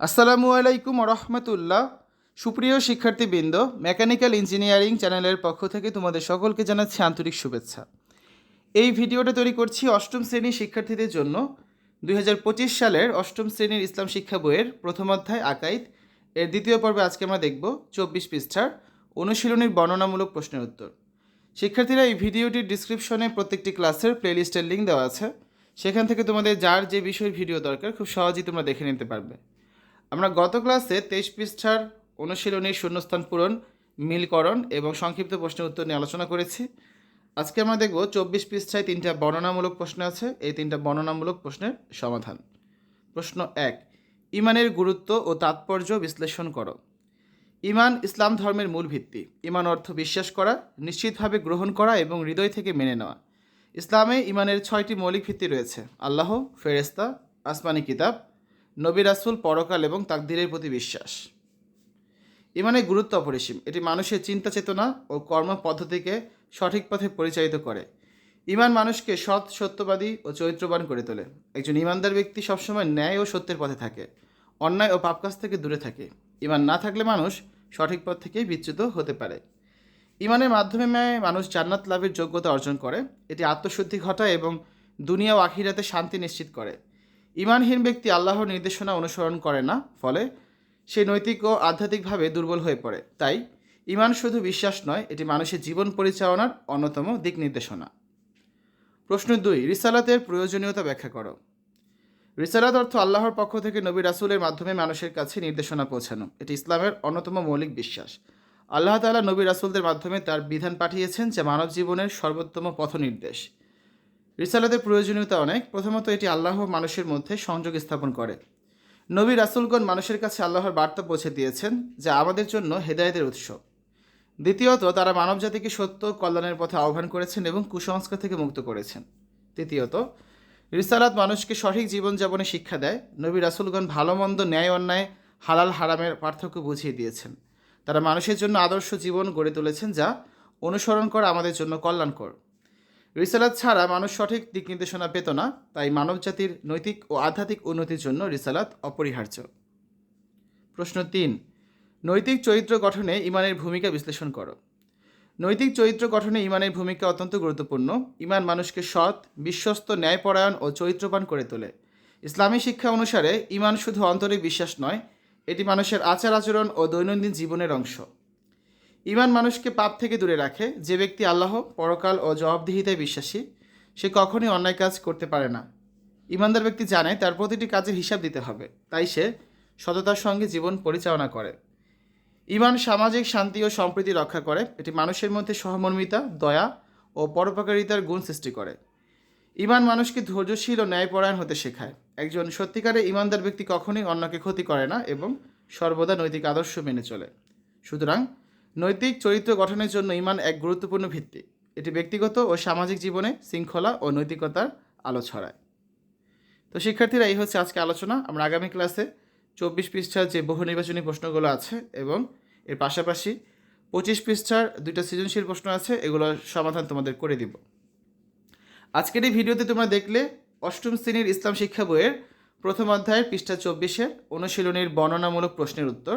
আসসালামু আলাইকুম রহমতুল্লাহ সুপ্রিয় শিক্ষার্থীবৃন্দ, মেকানিক্যাল ইঞ্জিনিয়ারিং চ্যানেলের পক্ষ থেকে তোমাদের সকলকে জানাচ্ছি আন্তরিক শুভেচ্ছা। এই ভিডিওটা তৈরি করছি অষ্টম শ্রেণির শিক্ষার্থীদের জন্য। দুই হাজার পঁচিশ সালের অষ্টম শ্রেণির ইসলাম শিক্ষা বইয়ের প্রথম অধ্যায় আকাইদ। এর দ্বিতীয় পর্বে আজকে আমরা দেখব চব্বিশ পৃষ্ঠার অনুশীলনীর বর্ণনামূলক প্রশ্নের উত্তর। শিক্ষার্থীরা এই ভিডিওটির ডিসক্রিপশনে প্রত্যেকটি ক্লাসের প্লেলিস্টের লিঙ্ক দেওয়া আছে। সেখান থেকে তোমাদের যার যে বিষয়ের ভিডিও দরকার, খুব সহজেই তোমরা দেখে নিতে পারবে। আমরা গত ক্লাসে তেইশ পৃষ্ঠার অনুশীলনীর শূন্যস্থান পূরণ, মিলকরণ এবং সংক্ষিপ্ত প্রশ্নের উত্তর নিয়ে আলোচনা করেছি। আজকে আমরা দেখব চব্বিশ পৃষ্ঠায় তিনটা বর্ণনামূলক প্রশ্ন আছে, এই তিনটা বর্ণনামূলক প্রশ্নের সমাধান। প্রশ্ন এক, ইমানের গুরুত্ব ও তাৎপর্য বিশ্লেষণ করো। ইমান ইসলাম ধর্মের মূল ভিত্তি। ইমান অর্থ বিশ্বাস করা, নিশ্চিতভাবে গ্রহণ করা এবং হৃদয় থেকে মেনে নেওয়া। ইসলামে ইমানের ছয়টি মৌলিক ভিত্তি রয়েছে। আল্লাহ ফেরেস্তা আসমানি কিতাব নবী রাসুল পরকাল এবং তাকদিরের প্রতি বিশ্বাস। ইমানের গুরুত্ব অপরিসীম। এটি মানুষের চিন্তা চেতনা ও কর্ম পদ্ধতিকে সঠিক পথে পরিচালিত করে। ইমান মানুষকে সৎ, সত্যবাদী ও চরিত্রবান করে তোলে। একজন ইমানদার ব্যক্তি সবসময় ন্যায় ও সত্যের পথে থাকে, অন্যায় ও পাপ কাজ থেকে দূরে থাকে। ইমান না থাকলে মানুষ সঠিক পথ থেকে বিচ্যুত হতে পারে। ইমানের মাধ্যমে মানুষ জান্নাত লাভের যোগ্যতা অর্জন করে। এটি আত্মশুদ্ধি ঘটায় এবং দুনিয়া ও আখিরাতে শান্তি নিশ্চিত করে। ইমানহীন ব্যক্তি আল্লাহর নির্দেশনা অনুসরণ করে না, ফলে সে নৈতিক ও আধ্যাত্মিকভাবে দুর্বল হয়ে পড়ে। তাই ইমান শুধু বিশ্বাস নয়, এটি মানুষের জীবন পরিচালনার অন্যতম দিক নির্দেশনা। প্রশ্ন দুই, রিসালাতের প্রয়োজনীয়তা ব্যাখ্যা করো। রিসালাত অর্থ আল্লাহর পক্ষ থেকে নবী রাসুলের মাধ্যমে মানুষের কাছে নির্দেশনা পৌঁছানো। এটি ইসলামের অন্যতম মৌলিক বিশ্বাস। আল্লাহ তালা নবী রাসুলদের মাধ্যমে তার বিধান পাঠিয়েছেন যা মানব জীবনের সর্বোত্তম পথ নির্দেশ রিসালাতের প্রয়োজনীয়তা অনেক। প্রথমত, এটি আল্লাহ মানুষের মধ্যে সংযোগ স্থাপন করে। নবী রাসুলগণ মানুষের কাছে আল্লাহর বার্তা পৌঁছে দিয়েছেন, যা আমাদের জন্য হেদায়েতের উৎস। দ্বিতীয়ত, তারা মানবজাতিকে সত্য কল্যাণের পথে আহ্বান করেছেন এবং কুসংস্কার থেকে মুক্ত করেছেন। তৃতীয়ত, রিসালাত মানুষকে সঠিক জীবনযাপনে শিক্ষা দেয়। নবী রাসুলগণ ভালো মন্দ ন্যায় অন্যায়, হালাল হারামের পার্থক্য বুঝিয়ে দিয়েছেন। তারা মানুষের জন্য আদর্শ জীবন গড়ে তুলেছেন, যা অনুসরণ করা আমাদের জন্য কল্যাণকর। রিসালাত ছাড়া মানুষ সঠিক দিক নির্দেশনা পেত না, তাই মানবজাতির নৈতিক ও আধ্যাত্মিক উন্নতির জন্য রিসালাত অপরিহার্য। প্রশ্ন তিন, নৈতিক চরিত্র গঠনে ইমানের ভূমিকা বিশ্লেষণ করো। নৈতিক চরিত্র গঠনে ইমানের ভূমিকা অত্যন্ত গুরুত্বপূর্ণ। ইমান মানুষকে সৎ, বিশ্বস্ত, ন্যায়পরায়ণ ও চরিত্রবান করে তোলে। ইসলামী শিক্ষা অনুসারে ইমান শুধু অন্তরে বিশ্বাস নয়, এটি মানুষের আচার আচরণ ও দৈনন্দিন জীবনের অংশ। ইমান মানুষকে পাপ থেকে দূরে রাখে। যে ব্যক্তি আল্লাহ পরকাল ও জবাবদিহিতায় বিশ্বাসী, সে কখনই অন্যায় কাজ করতে পারে না। ইমানদার ব্যক্তি জানে তার প্রতিটি কাজের হিসাব দিতে হবে, তাই সে সততার সঙ্গে জীবন পরিচালনা করে। ইমান সামাজিক শান্তি ও সম্প্রীতি রক্ষা করে, এটি মানুষের মধ্যে সহমর্মিতা, দয়া ও পরোপকারিতার গুণ সৃষ্টি করে। ইমান মানুষকে ধৈর্যশীল ও ন্যায়পরায়ণ হতে শেখায়। একজন সত্যিকারে ইমানদার ব্যক্তি কখনোই অন্যকে ক্ষতি করে না এবং সর্বদা নৈতিক আদর্শ মেনে চলে। সুতরাং নৈতিক চরিত্র গঠনের জন্য ইমান এক গুরুত্বপূর্ণ ভিত্তি। এটি ব্যক্তিগত ও সামাজিক জীবনে শৃঙ্খলা ও নৈতিকতার আলো ছড়ায়। তো শিক্ষার্থীরা, এই হচ্ছে আজকে আলোচনা। আমরা আগামী ক্লাসে চব্বিশ পৃষ্ঠার যে বহু নির্বাচনী প্রশ্নগুলো আছে এবং এর পাশাপাশি পঁচিশ পৃষ্ঠার দুইটা সৃজনশীল প্রশ্ন আছে, এগুলোর সমাধান তোমাদের করে দিব। আজকের এই ভিডিওতে তোমরা দেখলে অষ্টম শ্রেণির ইসলাম শিক্ষা বইয়ের প্রথম অধ্যায়ের পৃষ্ঠা চব্বিশের অনুশীলনীর বর্ণনামূলক প্রশ্নের উত্তর।